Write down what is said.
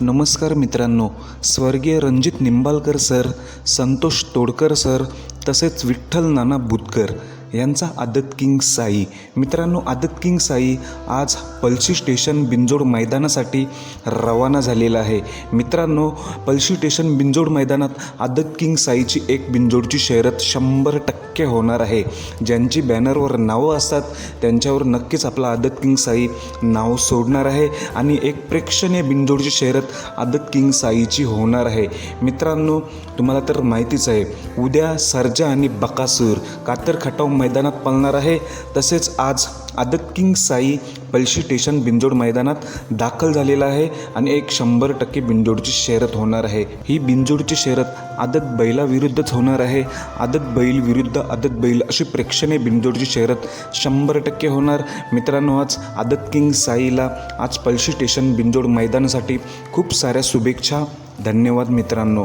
नमस्कार मित्रांनो स्वर्गीय रणजित निंबाळकर सर संतोष तोडकर सर तसेच विठ्ठल नाना बुतकर यांचा आदत किंग साई. मित्रांनो आदत किंग साई आज पलशी स्टेशन बिंजोड मैदानासाठी रवाना झालेला आहे. मित्रांनो पलशी स्टेशन बिंजोड मैदानात आदत किंग साईची एक बिंजोडची शर्यत शंभर टक्के होणार आहे. ज्यांची बॅनरवर नावं असतात त्यांच्यावर नक्कीच आपला आदत किंग साई नाव सोडणार आहे आणि एक प्रेक्षणीय बिंदोडची शर्यत आदत किंग साईची होणार आहे. मित्रांनो तुम्हाला तर माहितीच आहे उद्या सर्जा आणि बकासूर कातर खटाव मैदानात पळणार आहे. तसेच आज आदत किंग साई पलशी स्टेशन बिंजोड मैदानात दाखल झालेला आहे आणि एक शंभर टक्के बिंजोडची शर्यत होणार आहे. ही बिंजोडची शर्यत आदत बैलाविरुद्धच होणार आहे. आदत बैल विरुद्ध आदत बैल अशी प्रेक्षणीय बिंजोडची शर्यत शंभर टक्के होणार. मित्रांनो आज आदत किंग साईला आज पलशी स्टेशन बिंजोड मैदानासाठी खूप साऱ्या शुभेच्छा. धन्यवाद मित्रांनो.